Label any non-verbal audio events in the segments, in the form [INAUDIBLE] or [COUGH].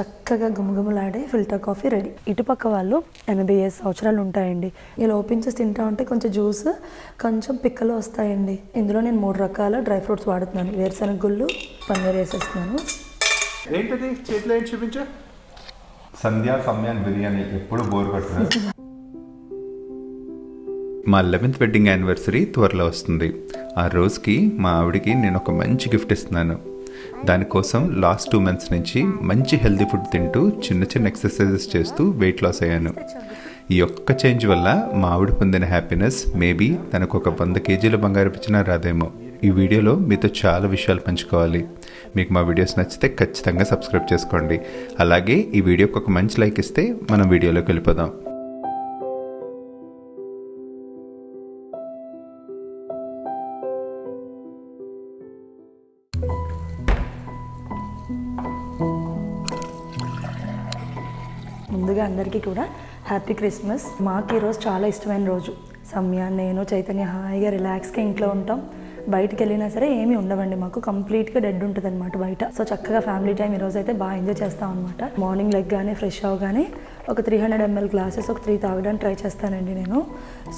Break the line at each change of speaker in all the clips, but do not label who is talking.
చక్కగా గుమగుమలాడే filter coffee ready. ఇటుపక్క వాళ్ళు ఎనభై ఐదు సంవత్సరాలు ఉంటాయండి. ఇలా ఓపెన్ చేసి తింటా ఉంటే కొంచెం జ్యూస్ కొంచెం పిక్కలు వస్తాయండి. ఇందులో నేను మూడు రకాల డ్రై ఫ్రూట్స్ వాడుతున్నాను. వేరుశనగ గుళ్ళు పన్నీర్ వేసేస్తున్నాను.
ఏంటది? చేతిలో ఏంటి చూపించు?
సంధ్యా సమ్యాన్ బిర్యానీ. ఎప్పుడు బోర్ కొట్టదు మా లెవెన్త్ వెడ్డింగ్ యానివర్సరీ త్వరలో వస్తుంది. ఆ రోజుకి మా ఆవిడకి నేను ఒక మంచి గిఫ్ట్ ఇస్తున్నాను. దానికోసం లాస్ట్ టూ మంత్స్ నుంచి మంచి హెల్తీ ఫుడ్ తింటూ చిన్న చిన్న ఎక్సర్సైజెస్ చేస్తూ వెయిట్ లాస్ అయ్యాను. ఈ ఒక్క చేంజ్ వల్ల మా ఆవిడ పొందిన హ్యాపీనెస్ మేబీ తనకు ఒక వంద కేజీల బంగారు పిచ్చినా రాదేమో. ఈ వీడియోలో మీతో చాలా విషయాలు పంచుకోవాలి. మీకు మా వీడియోస్ నచ్చితే ఖచ్చితంగా సబ్స్క్రైబ్ చేసుకోండి. అలాగే ఈ వీడియోకి ఒక మంచి లైక్ ఇస్తే మనం వీడియోలోకి వెళ్ళిపోదాం.
అందరికీ కూడా హ్యాపీ క్రిస్మస్. మాకు ఈరోజు చాలా ఇష్టమైన రోజు. సమ్య నేను చైతన్య హాయిగా రిలాక్స్గా ఇంట్లో ఉంటాం. బయటకు వెళ్ళినా సరే ఏమీ ఉండవండి. మాకు కంప్లీట్గా డెడ్ ఉంటుంది అనమాట బయట. సో చక్కగా ఫ్యామిలీ టైం ఈరోజు అయితే బాగా ఎంజాయ్ చేస్తాం అనమాట మార్నింగ్ లెగ్ కానీ ఫ్రెష్ అవగానే ఒక త్రీ హండ్రెడ్ ఎంఎల్ గ్లాసెస్ ఒక త్రీ తాగడానికి ట్రై చేస్తానండి నేను.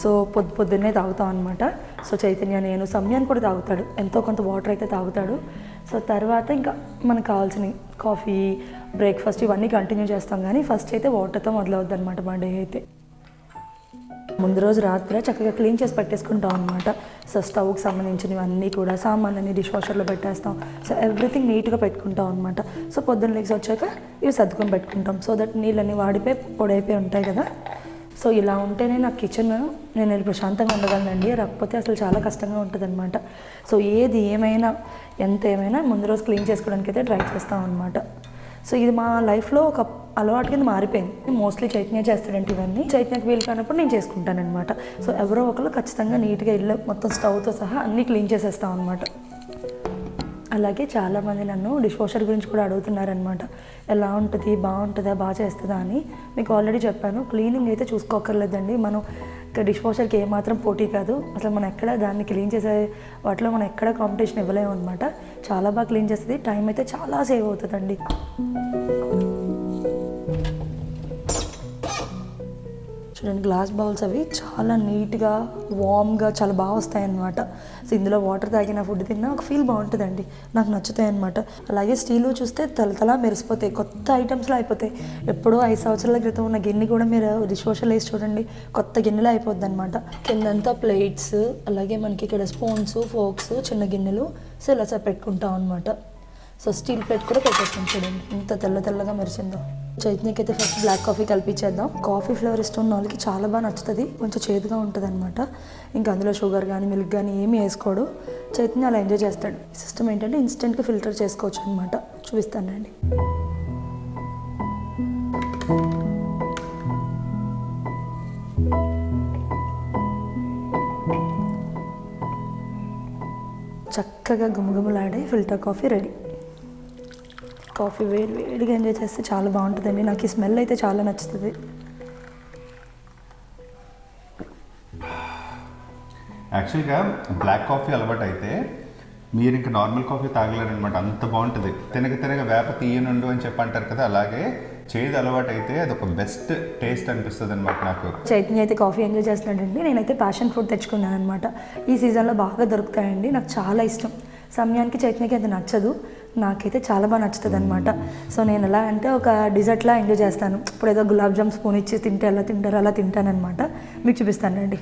సో పొద్దు పొద్దున్నే తాగుతాం అనమాట సో చైతన్య నేను సమయాన్ని కూడా తాగుతాడు. ఎంతో కొంత వాటర్ అయితే తాగుతాడు. సో తర్వాత ఇంకా మనకు కావాల్సినవి కాఫీ బ్రేక్ఫాస్ట్ ఇవన్నీ కంటిన్యూ చేస్తాం. కానీ ఫస్ట్ అయితే వాటర్తో మొదలవుద్ది అనమాట మా డే అయితే. ముందు రోజు రాత్రి చక్కగా క్లీన్ చేసి పెట్టేసుకుంటాం అనమాట సో స్టవ్కి సంబంధించినవి అన్నీ కూడా సామాన్లన్నీ డిష్ వాషర్లో పెట్టేస్తాం. సో ఎవ్రీథింగ్ నీట్గా పెట్టుకుంటాం అనమాట సో పొద్దున్న లేచి వచ్చాక ఇవి సర్దుకొని పెట్టుకుంటాం. సో దట్ నీళ్ళన్నీ వాడిపోయి పొడైపోయి ఉంటాయి కదా. సో ఇలా ఉంటేనే నా కిచెన్ నేను ప్రశాంతంగా ఉండగలనండి. రాకపోతే అసలు చాలా కష్టంగా ఉంటుంది అనమాట సో ఏది ఏమైనా ఎంత ఏమైనా ముందు రోజు క్లీన్ చేసుకోవడానికి అయితే ట్రై చేస్తాం అనమాట సో ఇది మా లైఫ్లో ఒక అలవాటు కింద మారిపోయింది. మోస్ట్లీ చైతన్య చేస్తాడంటే ఇవన్నీ. చైతన్యకి వీలు కానప్పుడు నేను చేసుకుంటాను అనమాట సో ఎవరో ఒకరు ఖచ్చితంగా నీట్గా ఇల్లు మొత్తం స్టవ్తో సహా అన్నీ క్లీన్ చేసేస్తాం అనమాట అలాగే చాలామంది నన్ను డిష్ వాషర్ గురించి కూడా అడుగుతున్నారనమాట ఎలా ఉంటుంది? బాగుంటుందా? బాగా చేస్తుందా అని. మీకు ఆల్రెడీ చెప్పాను. క్లీనింగ్ అయితే చూసుకోకర్లేదండి. మనం డిష్ వాషర్కి ఏమాత్రం పోటీ కాదు. అసలు మనం ఎక్కడ దాన్ని క్లీన్ చేసే వాటిలో మనం ఎక్కడ కాంపిటీషన్ ఇవ్వలేము అనమాట చాలా బాగా క్లీన్ చేస్తుంది. టైం అయితే చాలా సేవ్ అవుతుందండి. చూడండి గ్లాస్ బౌల్స్ అవి చాలా నీట్గా వామ్గా చాలా బాగా వస్తాయి అన్నమాట సో ఇందులో వాటర్ తాగిన ఫుడ్ తిన్నా ఒక ఫీల్ బాగుంటుందండి. నాకు నచ్చుతాయి అనమాట అలాగే స్టీల్ చూస్తే తలతలా మెరిసిపోతాయి. కొత్త ఐటమ్స్లో అయిపోతాయి. ఎప్పుడో ఐదు సంవత్సరాల క్రితం ఉన్న గిన్నె కూడా మీరు డిష్ వేసి చూడండి కొత్త గిన్నెలో అయిపోద్ది అనమాట కిందంతా ప్లేట్స్ అలాగే మనకి ఇక్కడ స్పూన్స్ ఫోక్స్ చిన్న గిన్నెలు సో ఇలా సార్ పెట్టుకుంటాం అనమాట సో స్టీల్ ప్లేట్ కూడా పెట్టేస్తాం చూడండి. ఎంత తెల్ల తెల్లగా మెరిసిందో. చైతన్యకి అయితే ఫస్ట్ బ్లాక్ కాఫీ కలిపించేద్దాం కాఫీ ఫ్లేవర్ ఇష్టం ఉన్న వాళ్ళకి చాలా బాగా నచ్చుతుంది. కొంచెం చేదుగా ఉంటుంది అనమాట ఇంకా అందులో షుగర్ కానీ మిల్క్ కానీ ఏమీ వేసుకోడు. చైతన్య అలా ఎంజాయ్ చేస్తాడు. సిస్టమ్ ఏంటంటే ఇన్స్టెంట్గా ఫిల్టర్ చేసుకోవచ్చు అనమాట చూపిస్తానండి చక్కగా గుమగుమలాడే ఫిల్టర్ కాఫీ రెడీ కాఫీ వేడి వేడిగా ఎంజాయ్ చేస్తే చాలా బాగుంటుందండి. నాకు ఈ స్మెల్ అయితే చాలా నచ్చుతుంది.
యాక్చువల్గా బ్లాక్ కాఫీ అలవాటు అయితే మీరు ఇంకా నార్మల్ కాఫీ తాగలేరనమాట అంత బాగుంటుంది. తినగ తినగ వేప తీయనుండు అని చెప్పి అంటారు కదా అలాగే చేదు అలవాటు అయితే అది ఒక బెస్ట్ టేస్ట్ అనిపిస్తుంది అనమాట నాకు.
చైతన్య అయితే కాఫీ ఎంజాయ్ చేస్తున్నాడండి. నేనైతే ప్యాషన్ ఫ్రూట్ తెచ్చుకున్నాను అనమాట ఈ సీజన్లో బాగా దొరుకుతాయండి. నాకు చాలా ఇష్టం. సమయానికి చైతన్యకి అది నచ్చదు. నాకైతే చాలా బాగా నచ్చుతుంది అనమాట సో నేను ఎలా అంటే ఒక డిజర్ట్లా ఎంజాయ్ చేస్తాను. ఇప్పుడు ఏదో గులాబ్ జామ్ స్పూన్ ఇచ్చి తింటే ఎలా తింటారో అలా తింటానమాట మీకు చూపిస్తానండి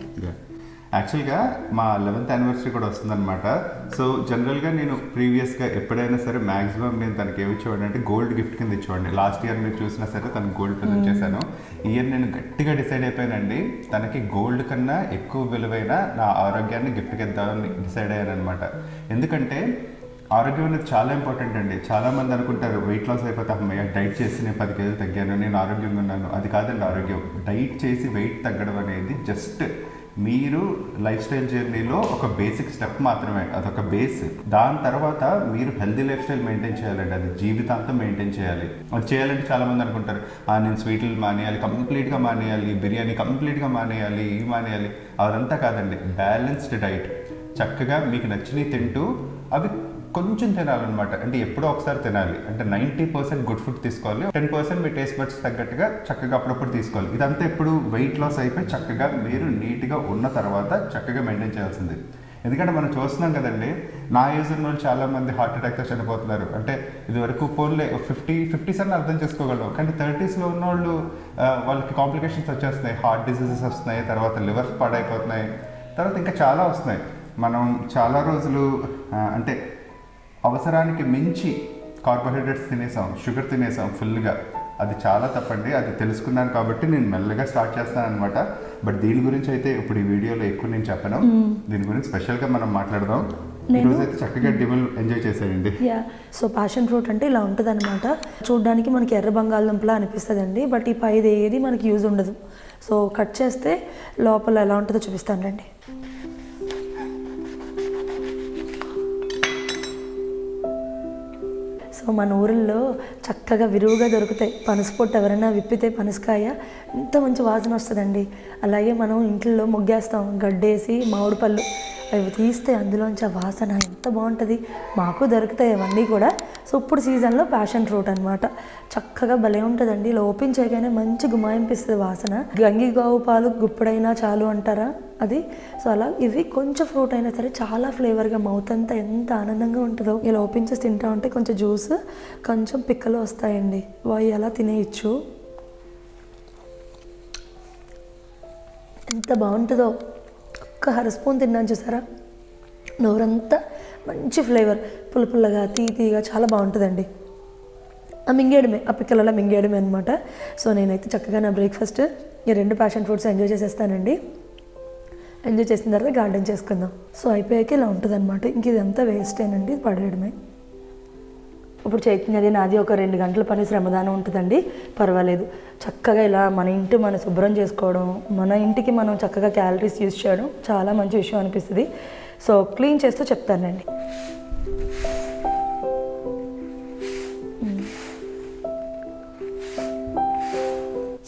యాక్చువల్గా మా లెవెన్త్ యానివర్సరీ కూడా వస్తుందన్నమాట. సో జనరల్గా నేను ప్రీవియస్గా ఎప్పుడైనా సరే మాక్సిమం నేను తనకి ఏమి ఇచ్చేవాడిని అంటే గోల్డ్ గిఫ్ట్ కింద ఇచ్చేవాడిని. లాస్ట్ ఇయర్ మీరు చూసినా సరే తనకు గోల్డ్ ప్రజెంట్ చేశాను. ఇయర్ నేను గట్టిగా డిసైడ్ అయిపోయానండి. తనకి గోల్డ్ కన్నా ఎక్కువ విలువైన నా ఆరోగ్యాన్ని గిఫ్ట్కి ఇద్దామని డిసైడ్ అయ్యాను అనమాట ఎందుకంటే ఆరోగ్యం అనేది చాలా ఇంపార్టెంట్ అండి. చాలా మంది అనుకుంటారు వెయిట్ లాస్ అయిపోతే అమ్మయ్య డైట్ చేసి నేను పది కేజీలు తగ్గాను నేను ఆరోగ్యంగా ఉన్నాను. అది కాదండి ఆరోగ్యం. డైట్ చేసి వెయిట్ తగ్గడం అనేది జస్ట్ మీరు లైఫ్ స్టైల్ జర్నీలో ఒక బేసిక్ స్టెప్ మాత్రమే అదొక బేస్. దాని తర్వాత మీరు హెల్దీ లైఫ్ స్టైల్ మెయింటైన్ చేయాలండి అది జీవితాంతం మెయింటైన్ చేయాలి. అది చేయాలంటే చాలా మంది అనుకుంటారు "ఆ, నేను స్వీట్లు మానేయాలి కంప్లీట్గా మానేయాలి బిర్యానీ కంప్లీట్గా మానేయాలి ఇవి మానేయాలి. అదంతా కాదండి బ్యాలెన్స్డ్ డైట్. చక్కగా మీకు నచ్చినవి తింటూ అవి కొంచెం తినాలన్నమాట. అంటే ఎప్పుడో ఒకసారి తినాలి. అంటే నైంటీ పర్సెంట్ గుడ్ ఫుడ్ తీసుకోవాలి. టెన్ పర్సెంట్ మీ టేస్ట్ బడ్స్ తగ్గట్టుగా చక్కగా అప్పుడప్పుడు తీసుకోవాలి. ఇదంతా ఎప్పుడు వెయిట్ లాస్ అయిపోయి చక్కగా మీరు నీట్గా ఉన్న తర్వాత చక్కగా మెయింటైన్ చేయాల్సింది. ఎందుకంటే మనం చూస్తున్నాం కదండి నా ఏజ్ ఉన్న వాళ్ళు చాలా మంది హార్ట్ అటాక్తో చనిపోతున్నారు. అంటే ఇది వరకు ఫోన్లే ఫిఫ్టీ ఫిఫ్టీస్ అని అర్థం చేసుకోగలం. కానీ థర్టీస్లో ఉన్న వాళ్ళు వాళ్ళకి కాంప్లికేషన్స్ వచ్చేస్తున్నాయి. హార్ట్ డిసీజెస్ వస్తున్నాయి తర్వాత లివర్స్ పాడైపోతున్నాయి. తర్వాత ఇంకా చాలా వస్తున్నాయి. మనం చాలా రోజులు అంటే అవసరానికి మించి కార్బోహైడ్రేట్స్ తినేసాం షుగర్ తినేసాం ఫుల్గా. అది చాలా తప్పండి అది తెలుసుకున్నాను కాబట్టి నేను మెల్లగా స్టార్ట్ చేస్తాను అనమాట బట్ దీని గురించి అయితే ఇప్పుడు ఈ వీడియోలో ఎక్కువ నేను చెప్పను. దీని గురించి స్పెషల్గా మనం మాట్లాడదాం. ఈరోజు అయితే చక్కగా డిబుల్ ఎంజాయ్ చేసేయండి.
యా. సో ప్యాషన్ ఫ్రూట్ అంటే ఇలా ఉంటుంది అనమాట చూడడానికి మనకి ఎర్ర బంగాళదుంపలా అనిపిస్తుంది అండి బట్ ఈ పైది ఏది మనకి యూజ్ ఉండదు. సో కట్ చేస్తే లోపల ఎలా ఉంటుందో చూపిస్తానులేండి. సో మన ఊరిలో చక్కగా విరువుగా దొరుకుతాయి. పనసపొట్టు ఎవరైనా విప్పితే పనసకాయ ఎంత మంచి వాసన వస్తుందండి. అలాగే మనం ఇంట్లో మొగ్గేస్తాం గడ్డేసి మామిడి పళ్ళు. అవి తీస్తే అందులోంచి ఆ వాసన ఎంత బాగుంటుంది. మాకు దొరుకుతాయి అవన్నీ కూడా. సో ఇప్పుడు సీజన్లో ప్యాషన్ ఫ్రూట్ అనమాట చక్కగా భలే ఉంటుందండి. ఇలా ఓపెన్ చేయగానే మంచి గుమాయింపిస్తుంది వాసన. గంగి గోవు పాలు గుప్పుడైనా చాలు అంటారా? అది. సో అలా ఇవి కొంచెం ఫ్రూట్ అయినా సరే చాలా ఫ్లేవర్గా మౌత్ అంతా ఎంత ఆనందంగా ఉంటుందో ఇలా ఓపెన్ చేసి తింటా ఉంటే కొంచెం జ్యూస్ కొంచెం పిక్కలు వస్తాయండి. వాయి అలా తినేయచ్చు. ఎంత బాగుంటుందో. ఒక్క హర స్పూన్ తిన్నాను చూసారా? నోరంతా మంచి ఫ్లేవర్. పుల్ల పుల్లగా తీ తీగా చాలా బాగుంటుందండి. ఆ మింగేయడమే ఆ పిక్కలలో మింగేయడమే అనమాట సో నేనైతే చక్కగా నా బ్రేక్ఫాస్ట్ ఈ రెండు ప్యాషన్ ఫ్రూట్స్ ఎంజాయ్ చేసేస్తానండి. ఎంజాయ్ చేసిన తర్వాత గార్డెన్ చేసుకుందాం. సో అయిపోయాక ఇలా ఉంటుంది అనమాట ఇంక ఇదంతా వేస్టేనండి ఇది పడేయడమే. ఇప్పుడు చైతన్యది నాది ఒక రెండు గంటల పని శ్రమదానం ఉంటుందండి. పర్వాలేదు. చక్కగా ఇలా మన ఇంటి మనం శుభ్రం చేసుకోవడం మన ఇంటికి మనం చక్కగా క్యాలరీస్ యూజ్ చేయడం చాలా మంచి విషయం అనిపిస్తుంది. సో క్లీన్ చేస్తూ చెప్తానండి.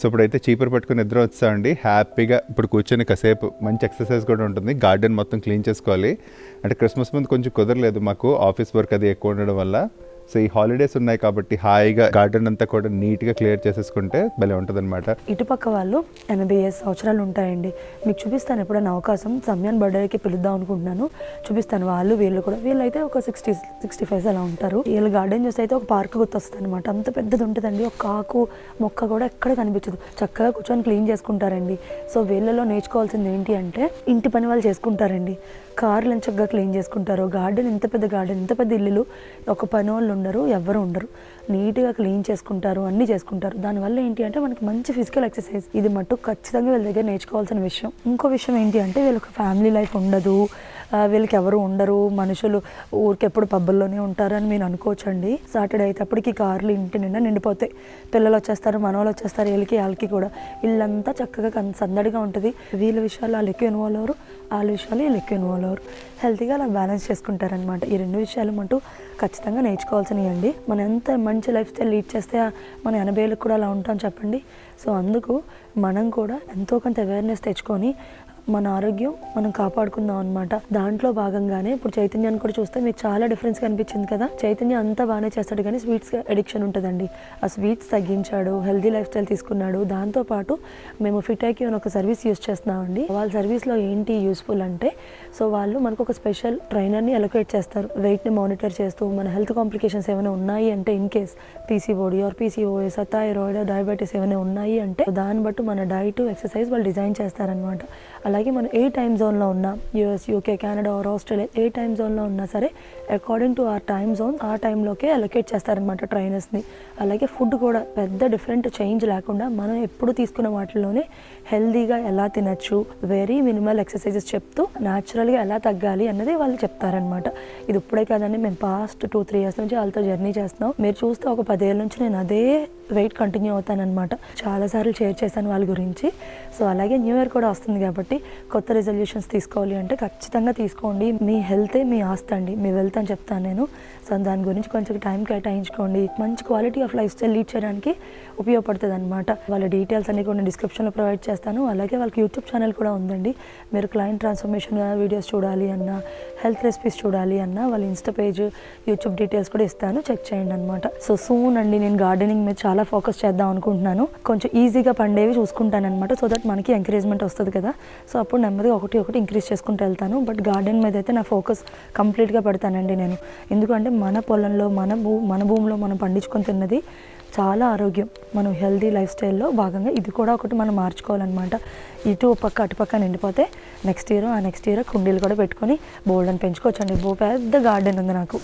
సో ఇప్పుడైతే చీపర్ పట్టుకుని నిద్ర వచ్చామండి హ్యాపీగా ఇప్పుడు కూర్చొని కాసేపు మంచి ఎక్సర్సైజ్ కూడా ఉంటుంది. గార్డెన్ మొత్తం క్లీన్ చేసుకోవాలి. అంటే క్రిస్మస్ ముందు కొంచెం కుదరలేదు మాకు. ఆఫీస్ వర్క్ అది ఎక్కువ ఉండడం వల్ల. సో ఈ హాలిడేస్ ఉన్నాయి కాబట్టి హాయిగా గార్డెన్ అంతా కూడా నీట్గా క్లియర్ చేసేసుకుంటే భలే ఉంటుంది
ఇటుపక్క వాళ్ళు ఎనభై ఐదు సంవత్సరాలు ఉంటాయండి మీకు చూపిస్తాను ఎప్పుడైనా అవకాశం సమయాన్ బర్త్డేకి పిలుద్దాం అనుకుంటున్నాను. చూపిస్తాను వాళ్ళు వీళ్ళు కూడా. వీళ్ళైతే ఒక సిక్స్టీ సిక్స్టీ ఫైవ్ అలా ఉంటారు. వీళ్ళ గార్డెన్ చూస్తే అయితే ఒక పార్క్ గుర్తొస్తుంది అనమాట అంత పెద్దది ఉంటుందండి. ఒక ఆకు మొక్క కూడా ఎక్కడ కనిపించదు. చక్కగా కూర్చొని క్లీన్ చేసుకుంటారండి. సో వీళ్ళలో నేర్చుకోవాల్సింది ఏంటి అంటే ఇంటి పని వాళ్ళు చేసుకుంటారండి. కార్లు చక్కగా క్లీన్ చేసుకుంటారు. గార్డెన్ ఇంత పెద్ద గార్డెన్ ఇంత పెద్ద ఇల్లులు ఒక పని వాళ్ళు ఉండరు ఎవ్వరు ఉండరు. నీట్గా క్లీన్ చేసుకుంటారు అన్నీ చేసుకుంటారు. దానివల్ల ఏంటి అంటే మనకి మంచి ఫిజికల్ ఎక్సర్సైజ్. ఇది మట్టు ఖచ్చితంగా వీళ్ళ దగ్గర నేర్చుకోవాల్సిన విషయం. ఇంకో విషయం ఏంటి అంటే వీళ్ళకి ఫ్యామిలీ లైఫ్ ఉండదు. వీళ్ళకి ఎవరు ఉండరు. మనుషులు ఊరికెప్పుడు పబ్బుల్లోనే ఉంటారని మీరు అనుకోవచ్చండి. సాటర్డే అయ్యేటప్పటికి కార్లు ఇంటి నిండా నిండిపోతాయి. పిల్లలు వచ్చేస్తారు మనవాళ్ళు వచ్చేస్తారు వీళ్ళకి వాళ్ళకి కూడా. వీళ్ళంతా చక్కగా కన్- సందడిగా ఉంటుంది. వీళ్ళ విషయాలు వాళ్ళు ఎక్కువ ఇన్వాల్వ్ అవ్వరు. వాళ్ళ విషయాలు వీళ్ళు ఎక్కువ ఇన్వాల్వ్ అవ్వరు. హెల్తీగా అలా బ్యాలెన్స్ చేసుకుంటారనమాట ఈ రెండు విషయాలు అంటూ ఖచ్చితంగా నేర్చుకోవాల్సినవి అండి మనం ఎంత మంచి లైఫ్ స్టైల్ లీడ్ చేస్తే మన ఎనభై ఏళ్ళకి కూడా అలా ఉంటాం చెప్పండి. సో అందుకు మనం కూడా ఎంతో కొంత అవేర్నెస్ తెచ్చుకొని మన ఆరోగ్యం మనం కాపాడుకుందాం అనమాట దాంట్లో భాగంగానే ఇప్పుడు చైతన్యాన్ని కూడా చూస్తే మీకు చాలా డిఫరెన్స్ కనిపించింది కదా. చైతన్య అంతా బాగానే చేస్తాడు కానీ స్వీట్స్ అడిక్షన్ ఉంటుందండి. ఆ స్వీట్స్ తగ్గించాడు హెల్దీ లైఫ్ స్టైల్ తీసుకున్నాడు దాంతోపాటు మేము ఫిటాకి అని ఒక సర్వీస్ యూస్ చేస్తున్నామండి. వాళ్ళ సర్వీస్లో ఏంటి యూస్ఫుల్ అంటే సో వాళ్ళు మనకు ఒక స్పెషల్ ట్రైనర్ని అలొకేట్ చేస్తారు. వెయిట్ని మానిటర్ చేస్తూ మన హెల్త్ కాంప్లికేషన్స్ ఏమైనా ఉన్నాయి అంటే in case PCOD or PCOS thyroid diabetes ఏమైనా ఉన్నాయి అంటే దాన్ని బట్టి మన డైట్ ఎక్సర్సైజ్ వాళ్ళు డిజైన్ చేస్తారనమాట అలాగే మనం ఏ టైం జోన్లో ఉన్నా US UK Canada or Australia A time జోన్లో ఉన్నా సరే according to our time zone ఆ టైంలోకే అలొకేట్ చేస్తారనమాట ట్రైనర్స్ని అలాగే ఫుడ్ కూడా పెద్ద డిఫరెంట్ చేంజ్ లేకుండా మనం ఎప్పుడు తీసుకున్న వాటిల్లోనే హెల్దీగా ఎలా తినచ్చు వెరీ మినిమల్ ఎక్సర్సైజెస్ చెప్తూ న్యాచురల్గా ఎలా తగ్గాలి అన్నది వాళ్ళు చెప్తారనమాట ఇది ఇప్పుడే కాదండి మేము పాస్ట్ టూ త్రీ ఇయర్స్ నుంచి వాళ్ళతో జర్నీ చేస్తున్నాం. మీరు చూస్తే ఒక పదేళ్ళ నుంచి నేను అదే వెయిట్ కంటిన్యూ అవుతానమాట చాలాసార్లు షేర్ చేశాను వాళ్ళ గురించి. సో అలాగే న్యూ ఇయర్ కూడా వస్తుంది కాబట్టి కొత్త రెజల్యూషన్స్ తీసుకోవాలి అంటే ఖచ్చితంగా తీసుకోండి. మీ హెల్తే మీ ఆస్తి అండి. మీ వెల్త్ అని చెప్తాను నేను. సో దాని గురించి కొంచెం టైం కేటాయించుకోండి. మంచి quality of lifestyle lead చేయడానికి ఉపయోగపడుతుంది అనమాట వాళ్ళ డీటెయిల్స్ అన్ని కూడా డిస్క్రిప్షన్లో ప్రొవైడ్ చేస్తాను. అలాగే వాళ్ళకి యూట్యూబ్ ఛానల్ కూడా ఉందండి. మీరు క్లయింట్ ట్రాన్స్ఫర్మేషన్ వీడియోస్ చూడాలి అన్నా హెల్త్ రెసిపీస్ చూడాలి అన్న వాళ్ళ ఇన్స్టా పేజ్ యూట్యూబ్ డీటెయిల్స్ కూడా ఇస్తాను. చెక్ చేయండి అనమాట సో సూన్ అండి నేను గార్డెనింగ్ మీద చాలా ఫోకస్ చేద్దాం అనుకుంటున్నాను. కొంచెం ఈజీగా పండేవి చూసుకుంటాను అనమాట సో దట్ మనకి ఎంకరేజ్మెంట్ వస్తుంది కదా. సో అప్పుడు నెమ్మదిగా ఒకటి ఒకటి ఇంక్రీజ్ చేసుకుంటూ వెళ్తాను. బట్ గార్డెన్ మీద అయితే నా ఫోకస్ కంప్లీట్గా పెడతానండి నేను. ఎందుకంటే మన పొలంలో మన భూ మన భూమిలో మనం పండించుకొని తిన్నది చాలా ఆరోగ్యం. మనం హెల్దీ లైఫ్ స్టైల్లో భాగంగా ఇది కూడా ఒకటి మనం మార్చుకోవాలన్నమాట. ఇటు ఒక పక్క అటు పక్క నిండిపోతే నెక్స్ట్ ఇయర్ ఆ నెక్స్ట్ ఇయర్ కుండీలు కూడా పెట్టుకొని బోల్డన్ పెంచుకోవచ్చండి. బో పెద్ద గార్డెన్ ఉంది నాకు.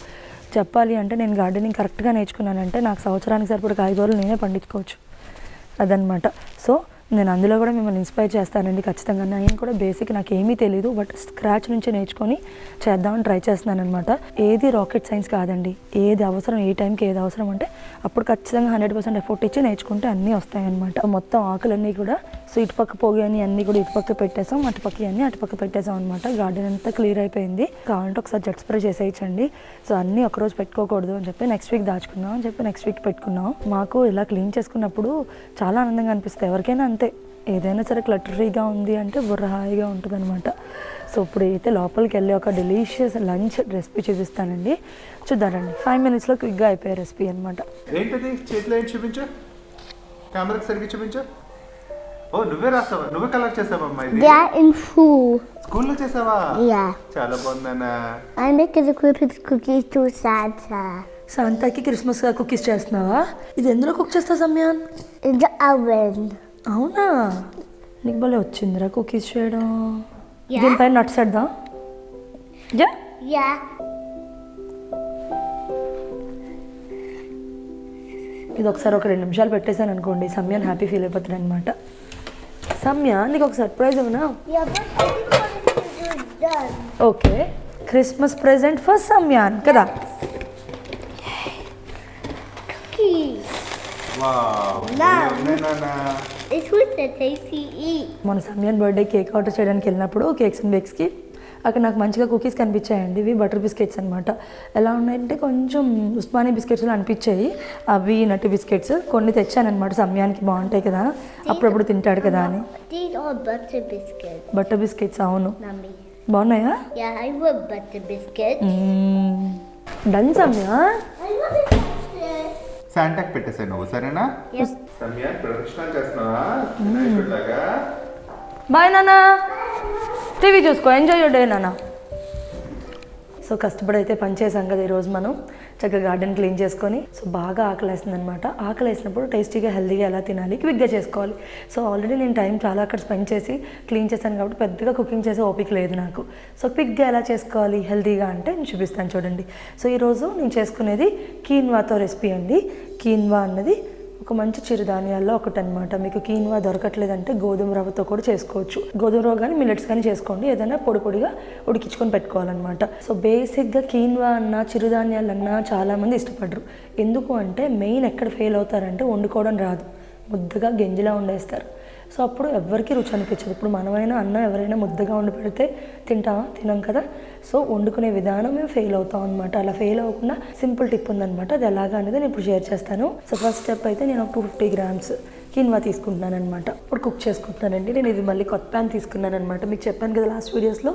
చెప్పాలి అంటే నేను గార్డెనింగ్ కరెక్ట్గా నేర్చుకున్నానంటే నాకు సంవత్సరానికి సరిపడ కాయగూరలు నేనే పండించుకోవచ్చు. అదనమాట సో నేను అందులో కూడా మిమ్మల్ని ఇన్స్పైర్ చేస్తానండి ఖచ్చితంగా. నేను కూడా బేసిక్ నాకు ఏమీ తెలియదు బట్ స్క్రాచ్ నుంచి నేర్చుకొని చేద్దామని ట్రై చేస్తున్నాను అనమాట ఏది రాకెట్ సైన్స్ కాదండి. ఏది అవసరం ఏ టైంకి ఏది అవసరం అంటే అప్పుడు ఖచ్చితంగా హండ్రెడ్ పర్సెంట్ ఎఫర్ట్ ఇచ్చి నేర్చుకుంటే అన్నీ వస్తాయన్నమాట. మొత్తం ఆకులన్నీ కూడా సో ఇటుపక్క పోగి అని అన్నీ కూడా ఇటుపక్క పెట్టేసాం అటుపక్క అన్నీ అటుపక్క పెట్టేసాం అనమాట గార్డెన్ అంతా క్లియర్ అయిపోయింది. కావాలంటే ఒకసారి జెట్ స్ప్రే చేసేయచ్చండి. సో అన్నీ ఒకరోజు పెట్టుకోకూడదు అని చెప్పి నెక్స్ట్ వీక్ దాచుకున్నాం అని చెప్పి నెక్స్ట్ వీక్ పెట్టుకున్నాం. మాకు ఇలా క్లీన్ చేసుకున్నప్పుడు చాలా ఆనందంగా అనిపిస్తుంది. ఎవరికైనా అంతే ఏదైనా సరే క్లటర్ ఫ్రీగా ఉంది అంటే బుర్ర హాయిగా ఉంటుంది అనమాట సో ఇప్పుడు అయితే లోపలికి వెళ్ళి ఒక డెలీషియస్ లంచ్ రెసిపీ చూపిస్తానండి. చూద్దారండి. ఫైవ్ మినిట్స్లో క్విక్గా అయిపోయే రెసిపీ అనమాట
ఏంటది? చేతిలో ఏంటి చూపించు? కెమెరాకి సరిగ్గా చూపించు. ఓ నువ్వే రాసావా? నువ్వే కలర్ చేసావమ్మా ఇది?
That in school.
స్కూల్లో చేసావా?
Yeah.
చాలా బాగుందన్నా.
I make the Christmas cookies to Santa.
శాంతాకి క్రిస్మస్ కుకీస్ చేస్తున్నావా? ఇది ఎందులో కుక్ చేస్తావు సమ్యాన్
In the oven.
అవునా? నీకు భలే వచ్చిందిరా కుకీస్ చేయడం. దీనిపైన నట్స్ వేద్దాం యా.
Yeah.
ఇది ఒకసారి ఒక రెండు నిమిషాలు పెట్టేశాను అనుకోండి. సమ్యాన్ హ్యాపీ ఫీల్ అయిపోతుంది అనమాట సమ్య నీకు ఒక సర్ప్రైజ్ అవునా. Okay. Christmas present for someone కదా?
Cookies.
వావ్
నా.
మన సమ్యాన్ బర్త్డే కేక్ ఆర్డర్ చేయడానికి వెళ్ళినప్పుడు కేక్స్ అండ్ బేక్స్కి అక్కడ నాకు మంచిగా కుకీస్ కనిపించాయండి. ఇవి బటర్ బిస్కెట్స్ అనమాట ఎలా ఉన్నాయంటే కొంచెం ఉస్మానీ బిస్కెట్స్లో అనిపించాయి. అవి నటి బిస్కెట్స్ కొన్ని తెచ్చానమాట సమయానికి బాగుంటాయి కదా. అప్పుడప్పుడు తింటాడు కదా అని. బటర్ బిస్కెట్స్ అవును. బాగున్నాయా. Done Samya
I want to touch this.
శాంటాక్ పెట్టేసాయి నువ్వు సరేనా.
సమయా ప్రదక్షిణాలు చేస్తున్నావా? వినాయకుడిలాగా
బాయ్ నాన్న. టీవీ చూసుకో ఎంజాయ్ డే నాన్న. సో కష్టపడి అయితే పని చేసాం కదా ఈరోజు మనం. చక్కగా గార్డెన్ క్లీన్ చేసుకొని సో బాగా ఆకలి వేసిందనమాట ఆకలి వేసినప్పుడు టేస్టీగా హెల్దీగా ఎలా తినాలి క్విక్గా చేసుకోవాలి. సో ఆల్రెడీ నేను టైం చాలా అక్కడ స్పెండ్ చేసి క్లీన్ చేశాను కాబట్టి పెద్దగా కుకింగ్ చేసే ఓపిక లేదు నాకు. సో క్విక్గా ఎలా చేసుకోవాలి హెల్తీగా అంటే నేను చూపిస్తాను చూడండి. సో ఈరోజు నేను చేసుకునేది కీన్వాతో రెసిపీ అండి. కీన్వా అన్నది ఒక మంచి చిరుధాన్యాల్లో ఒకటి అనమాట మీకు కీన్వా దొరకట్లేదంటే గోధుమ రవ్వతో కూడా చేసుకోవచ్చు. గోధుమ రవ్వ కానీ మిల్లెట్స్ కానీ చేసుకోండి. ఏదైనా పొడి పొడిగా ఉడికించుకొని పెట్టుకోవాలన్నమాట. సో బేసిక్గా కీన్వా అన్న చిరుధాన్యాలన్న చాలామంది ఇష్టపడరు. ఎందుకు అంటే మెయిన్ ఎక్కడ ఫెయిల్ అవుతారంటే వండుకోవడం రాదు. ముద్దగా గింజలా వండేస్తారు. సో అప్పుడు ఎవరికి రుచి అనిపించదు. ఇప్పుడు మనమైనా అన్న ఎవరైనా ముద్దగా వండి పెడితే తింటామా తినం కదా. సో వండుకునే విధానం మేము ఫెయిల్ అవుతాం అనమాట అలా ఫెయిల్ అవ్వకుండా సింపుల్ టిప్ ఉందనమాట అది ఎలాగా అనేది నేను ఇప్పుడు షేర్ చేస్తాను. సో ఫస్ట్ స్టెప్ అయితే నేను ఒక టూ ఫిఫ్టీ గ్రామ్స్ కిన్వా తీసుకుంటున్నాను అనమాట ఇప్పుడు కుక్ చేసుకుంటున్నానండి. నేను ఇది మళ్ళీ కొత్త ప్యాన్ తీసుకున్నాను అనమాట మీకు చెప్పాను కదా లాస్ట్ వీడియోస్లో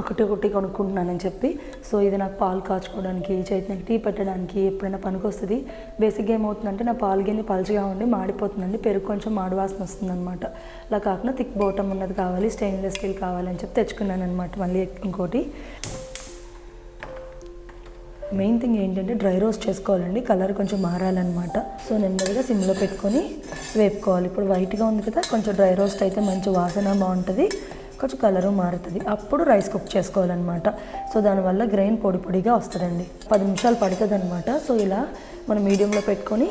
ఒకటి ఒకటి కొనుక్కుంటున్నానని చెప్పి. సో ఇది నాకు పాలు కాచుకోవడానికి చైతన్యకి టీ పెట్టడానికి ఎప్పుడైనా పనికి వస్తుంది బేసిక్గా ఏమవుతుందంటే నా పాలు గిన్నె పలుచగా ఉండి మాడిపోతుందండి. పెరుగు కొంచెం మాడు వాసన వస్తుందనమాట అలా కాకుండా థిక్ బోటం ఉన్నది కావాలి స్టెయిన్లెస్ స్టీల్ కావాలి అని చెప్పి తెచ్చుకున్నాను అనమాట మళ్ళీ ఇంకోటి. మెయిన్ థింగ్ ఏంటంటే డ్రై రోస్ట్ చేసుకోవాలండి. కలర్ కొంచెం మారాలన్నమాట. సో నెమ్మదిగా సిమ్లో పెట్టుకొని వేపుకోవాలి. ఇప్పుడు వైట్గా ఉంది కదా కొంచెం డ్రై రోస్ట్ అయితే మంచి వాసన బాగుంటుంది. కొంచెం కలరు మారుతుంది. అప్పుడు రైస్ కుక్ చేసుకోవాలన్నమాట. సో దానివల్ల గ్రెయిన్ పొడి పొడిగా వస్తుందండి. పది నిమిషాలు పడుతుంది అనమాట సో ఇలా మనం మీడియంలో పెట్టుకొని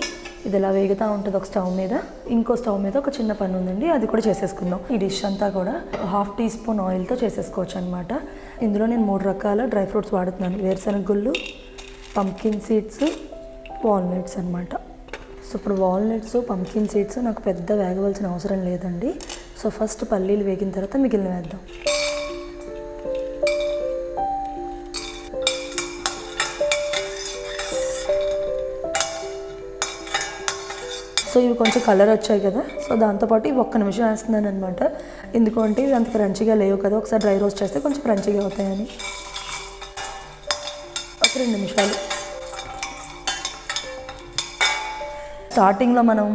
ఇది ఇలా వేగుతూ ఉంటుంది ఒక స్టవ్ మీద. ఇంకో స్టవ్ మీద ఒక చిన్న పని ఉందండి. అది కూడా చేసేసుకుందాం. ఈ డిష్ అంతా కూడా హాఫ్ టీ స్పూన్ ఆయిల్తో చేసేసుకోవచ్చు అనమాట ఇందులో నేను మూడు రకాల డ్రై ఫ్రూట్స్ వాడుతున్నాను. వేరుశనగ గుళ్ళు పంకిన్ సీడ్స్ వాల్నట్స్ అనమాట సో ఇప్పుడు వాల్నట్స్ పంకిన్ సీడ్స్ నాకు పెద్ద వేగవలసిన అవసరం లేదండి. సో ఫస్ట్ పల్లీలు వేగిన తర్వాత మిగిలిన వేద్దాం. సో ఇవి కొంచెం కలర్ వచ్చాయి కదా. సో దాంతోపాటు ఇవి ఒక్క నిమిషం వేస్తున్నాను అనమాట ఎందుకంటే ఇవి అంత క్రంచిగా లేవు కదా. ఒకసారి డ్రై రోస్ట్ చేస్తే కొంచెం క్రంచిగా అవుతాయని. ఒక రెండు నిమిషాలు. స్టార్టింగ్లో మనం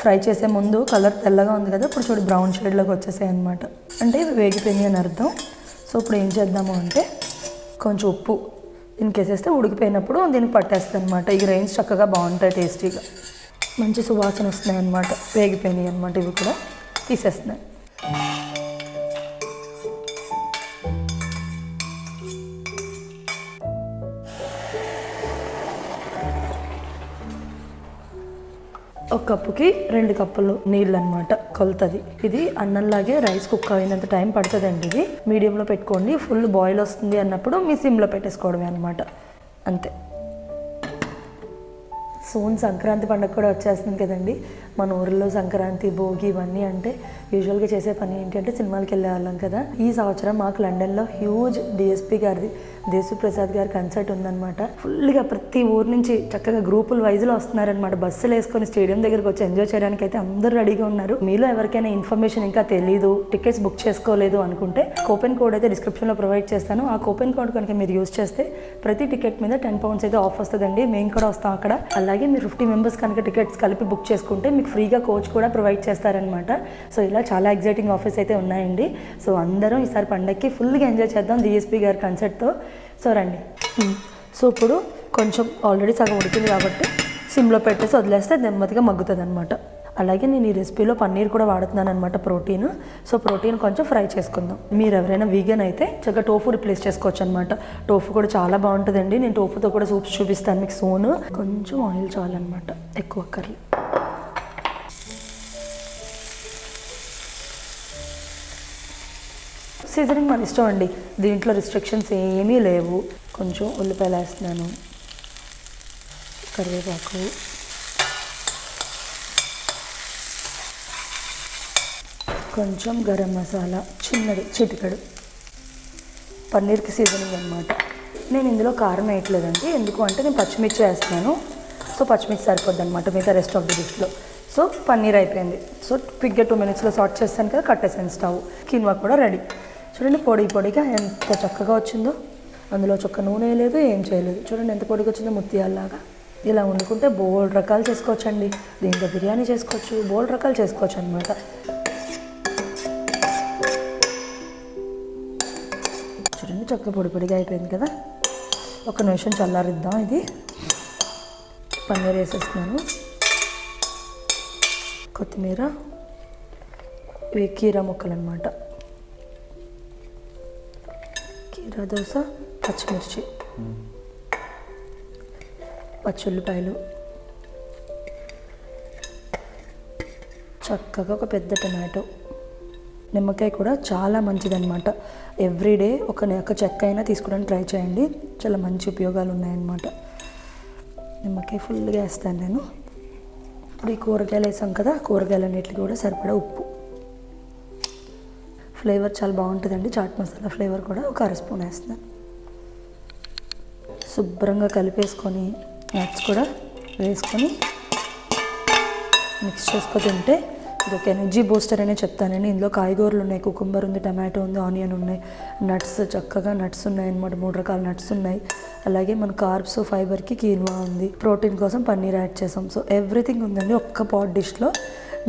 ఫ్రై చేసే ముందు కలర్ తెల్లగా ఉంది కదా ఇప్పుడు చూడు బ్రౌన్ షేడ్లోకి వచ్చేసాయి అనమాట అంటే ఇవి వేగిపోయినాయి అని అర్థం. సో ఇప్పుడు ఏం చేద్దాము అంటే కొంచెం ఉప్పు దీనికి వేసేస్తే ఉడికిపోయినప్పుడు దీనికి పట్టేస్తుంది అనమాట ఈ గ్రెయిన్స్ చక్కగా బాగుంటాయి టేస్టీగా మంచి సువాసన వస్తున్నాయి అనమాట వేగిపోయినాయి అనమాట ఇవి కూడా. తీసేస్తున్నాయి. ఒక కప్పుకి రెండు కప్పులు నీళ్ళు అనమాట కొలుతుంది. ఇది అన్నంలాగే రైస్ కుక్ అయినంత టైం పడుతుందండి ఇది. మీడియంలో పెట్టుకోండి ఫుల్ బాయిల్ వస్తుంది అన్నప్పుడు మీ సిమ్లో పెట్టేసుకోవడమే అనమాట అంతే. సోన్ సంక్రాంతి పండుగ కూడా వచ్చేస్తుంది కదండి. మన ఊరిలో సంక్రాంతి భోగి ఇవన్నీ అంటే యూజువల్గా చేసే పని ఏంటంటే సినిమాలకు వెళ్ళే వాళ్ళం కదా. ఈ సంవత్సరం మాకు లండన్లో హ్యూజ్ డిఎస్పి గారిది దేశు ప్రసాద్ గారి కన్సర్ట్ ఉందన్నమాట. ఫుల్గా ప్రతి ఊరు నుంచి చక్కగా గ్రూపుల వైజ్లో వస్తున్నారనమాట బస్సులు వేసుకొని స్టేడియం దగ్గరికి వచ్చి ఎంజాయ్ చేయడానికి అయితే అందరూ రెడీగా ఉన్నారు. మీలో ఎవరికైనా ఇన్ఫర్మేషన్ ఇంకా తెలియదు టికెట్స్ బుక్ చేసుకోలేదు అనుకుంటే కూపెన్ కోడ్ అయితే డిస్క్రిప్షన్లో ప్రొవైడ్ చేస్తాను. ఆ కూపెన్ కోడ్ కనుక మీరు యూజ్ చేస్తే ప్రతి టికెట్ మీద టెన్ పౌండ్స్ అయితే ఆఫ్ వస్తుందండి. మేము కూడా వస్తాం అక్కడ. అలాగే మీరు ఫిఫ్టీ మెంబర్స్ కనుక టికెట్స్ కలిపి బుక్ చేసుకుంటే మీకు ఫ్రీగా కోచ్ కూడా ప్రొవైడ్ చేస్తారనమాట సో ఇలా చాలా ఎగ్జైటింగ్ ఆఫర్స్ అయితే ఉన్నాయండి. సో అందరం ఈసారి పండగకి ఫుల్గా ఎంజాయ్ చేద్దాం డిఎస్పీ గారి కన్సర్ట్తో సో రండి. సో ఇప్పుడు కొంచెం ఆల్రెడీ సగం ఉడికింది కాబట్టి సిమ్లో పెట్టేసి వదిలేస్తే నెమ్మదిగా మగ్గుతుంది అనమాట అలాగే నేను ఈ రెసిపీలో పన్నీర్ కూడా వాడుతున్నాను అనమాట ప్రోటీన్. సో ప్రోటీన్ కొంచెం ఫ్రై చేసుకుందాం. మీరు ఎవరైనా వీగన్ అయితే చక్కగా టోఫు రిప్లేస్ చేసుకోవచ్చు అనమాట టోఫు కూడా చాలా బాగుంటుందండి. నేను టోఫుతో కూడా సూప్స్ చూపిస్తాను మీకు సోను. కొంచెం ఆయిల్ చాలన్నమాట. ఎక్కువ కర్రీ సీజనింగ్ మన ఇష్టం అండి. దీంట్లో రిస్ట్రిక్షన్స్ ఏమీ లేవు. కొంచెం ఉల్లిపాయలు వేస్తున్నాను. కరివేపాకు. కొంచెం గరం మసాలా. చిన్నది చిటికడు. పన్నీర్కి సీజనింగ్ అనమాట నేను ఇందులో కారం వేయట్లేదండి. ఎందుకు అంటే నేను పచ్చిమిర్చి వేస్తున్నాను. సో పచ్చిమిర్చి సరిపోద్ది అనమాట మిగతా రెస్ట్ ఆఫ్ ది డిష్లో సో పన్నీర్ అయిపోయింది. సో క్విక్గా టూ మినిట్స్లో సార్ట్ చేస్తాను కదా కట్టేసాను స్టవ్ కిన్వా కూడా రెడీ చూడండి పొడి పొడిగా ఎంత చక్కగా వచ్చిందో. అందులో చొక్క నూనె లేదు ఏం చేయలేదు. చూడండి ఎంత పొడిగా వచ్చిందో ముత్యాలలాగా. ఇలా వండుకుంటే బోల్డ్ రకాలు చేసుకోవచ్చండి. దీంతో బిర్యానీ చేసుకోవచ్చు బోల్డ్ రకాలు చేసుకోవచ్చు అనమాట చూడండి చక్క పొడి పొడిగా అయిపోయింది కదా. ఒక నిమిషం చల్లారిద్దాం ఇది. పన్నీర్ వేసేస్తున్నాను. కొత్తిమీర ఇవి కీరా ముక్కలు అనమాట జీరా దోశ పచ్చిమిర్చి. పచ్చుల్లిపాయలు చక్కగా ఒక పెద్ద టమాటో. నిమ్మకాయ కూడా చాలా మంచిదన్నమాట. ఎవ్రీడే ఒక ఒక చెక్క అయినా తీసుకోవడానికి ట్రై చేయండి. చాలా మంచి ఉపయోగాలు ఉన్నాయన్నమాట. నిమ్మకాయ ఫుల్గా వేస్తాను నేను. ఇప్పుడు ఈ కూరగాయలు వేసాం కదా కూరగాయలన్నిటికి కూడా సరిపడా ఉప్పు. ఫ్లేవర్ చాలా బాగుంటుందండి. చాట్ మసాలా ఫ్లేవర్ కూడా ఒక అర స్పూన్ వేస్తున్నాను శుభ్రంగా కలిపేసుకొని నట్స్ కూడా వేసుకొని మిక్స్ చేసుకొని తింటే ఇది ఒక ఎనర్జీ బూస్టర్ అనే చెప్తానండి. ఇందులో కాయగూరలు ఉన్నాయి కుకుంబర్ ఉంది టమాటో ఉంది ఆనియన్ ఉన్నాయి. నట్స్ చక్కగా నట్స్ ఉన్నాయి అన్నమాట మూడు రకాల నట్స్ ఉన్నాయి. అలాగే మన కార్బ్స్ ఫైబర్కి కీన్వా ఉంది. ప్రోటీన్ కోసం పన్నీర్ యాడ్ చేసాం. సో ఎవ్రీథింగ్ ఉందండి ఒక్క పాట్ డిష్లో.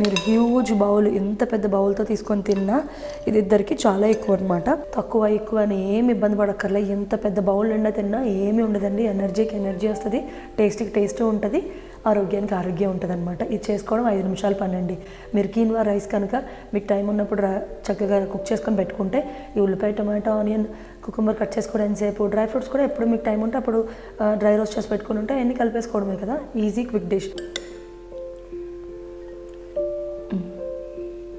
మీరు హ్యూజ్ బౌల్ ఎంత పెద్ద బౌల్తో తీసుకొని తిన్నా ఇది ఇద్దరికి చాలా ఎక్కువ అనమాట తక్కువ ఎక్కువ అని ఏమి ఇబ్బంది పడక్కర్లే. ఎంత పెద్ద బౌల్ నిండా తిన్నా ఏమి ఉండదండి. ఎనర్జీకి ఎనర్జీ వస్తుంది టేస్ట్కి టేస్ట్ ఉంటుంది ఆరోగ్యానికి ఆరోగ్యం ఉంటుంది అనమాట ఇది చేసుకోవడం ఐదు నిమిషాలు పనండి మీరు కీన్వా రైస్ కనుక మీకు టైం ఉన్నప్పుడు చక్కగా కుక్ చేసుకొని పెట్టుకుంటే ఈ ఉల్లిపాయ టమాటో ఆనియన్ కుకుంబర్ కట్ చేసుకోవడం ఎంతసేపు డ్రై ఫ్రూట్స్ కూడా ఎప్పుడు మీకు టైం ఉంటే అప్పుడు డ్రై రోస్ట్ చేసి పెట్టుకుని ఉంటే అన్నీ కలిపేసుకోవడమే కదా. ఈజీ క్విక్ డిష్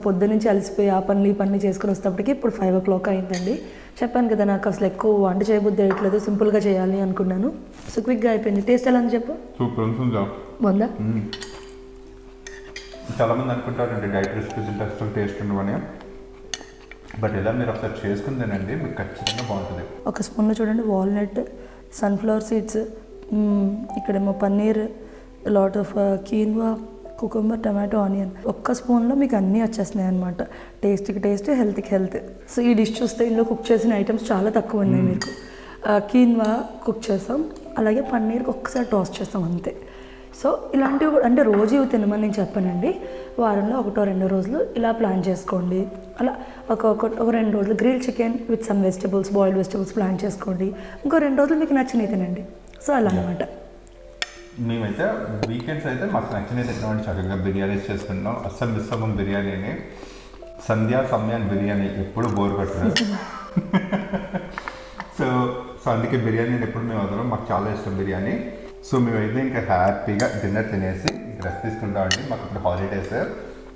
పొద్దు నుంచి అలసిపోయి ఆ పనులు ఈ పనులు చేసుకుని వస్తేప్పటికి ఇప్పుడు ఫైవ్ ఓ క్లాక్ అయిందండి. చెప్పాను కదా నాకు అసలు ఎక్కువ వంట చేయబుద్ధి వేయట్లేదు సింపుల్గా చేయాలి అనుకున్నాను. సో క్విక్గా అయిపోయింది. టేస్ట్ ఎలా అని చెప్పు? బాగుందా
చాలా మంది అనుకుంటారండి డైట్ రెసిపీస్ అసలు టేస్ట్ ఉండవని. బట్ ఇలా మీరు ఒకసారి చేసుకుని తినండి మీకు ఖచ్చితంగా బాగుంటుంది.
ఒక స్పూన్లో చూడండి వాల్నట్ సన్ఫ్లవర్ సీడ్స్ ఇక్కడేమో paneer lot of quinoa cucumber tomato onion ఒక్క స్పూన్లో మీకు అన్నీ వచ్చేస్తున్నాయి అనమాట టేస్ట్కి టేస్ట్ హెల్త్కి హెల్త్. సో ఈ డిష్ చూస్తే ఇందులో కుక్ చేసిన ఐటమ్స్ చాలా తక్కువ ఉన్నాయి మీకు. కీన్వా కుక్ చేస్తాం అలాగే పన్నీర్కి ఒక్కసారి టోస్ట్ చేస్తాం అంతే. సో ఇలాంటివి కూడా అంటే రోజు ఇవి తినమని నేను చెప్పానండి. వారంలో ఒకటో రెండో రోజులు ఇలా ప్లాన్ చేసుకోండి. అలా ఒక ఒక రెండు రోజులు grill chicken with some vegetables boiled vegetables plan చేసుకోండి. ఇంకో రెండు రోజులు మీకు నచ్చినవి తినండి. సో అలా అనమాట
మేమైతే వీకెండ్స్ అయితే మాకు నచ్చినది ఎటువంటి చక్కగా బిర్యానీస్ చేసుకుంటాం అస్సలు మిస్ అవ్వం బిర్యానీని సంధ్యా సమయాన్ బిర్యానీ ఎప్పుడు బోర్ కొట్టలేదు [LAUGHS] సో సో అందుకే బిర్యానీని ఎప్పుడు మేము వదలం. మాకు చాలా ఇష్టం బిర్యానీ. సో మేమైతే ఇంకా హ్యాపీగా డిన్నర్ తినేసి రెస్ట్ తీసుకుంటామండి మాకు ఇప్పుడు హాలిడేస్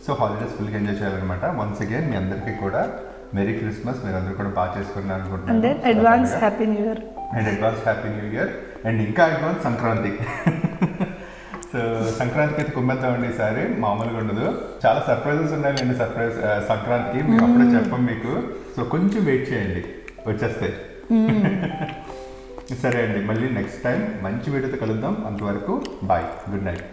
సో హాలిడేస్ ఫుల్గా ఎంజాయ్ చేయాలన్నమాట. వన్స్ అగైన్ మీ అందరికీ కూడా మెరీ క్రిస్మస్ మీరు అందరూ కూడా బాగా చేసుకున్నారు
then advance happy new year
and advance happy new year and ఇంకా అడ్వాన్స్ సంక్రాంతి. సో సంక్రాంతికి అయితే కుమ్మేద్దామండి ఈసారి మామూలుగా ఉండదు. చాలా సర్ప్రైజెస్ ఉన్నాయి నేను సర్ప్రైజ్ సంక్రాంతికి. మేము అప్పుడే చెప్పం మీకు. సో కొంచెం వెయిట్ చేయండి. వచ్చేస్తే [LAUGHS] సరే అండి. మళ్ళీ నెక్స్ట్ టైం మంచి వీడియోతో కలుద్దాం. అంతవరకు బాయ్ గుడ్ నైట్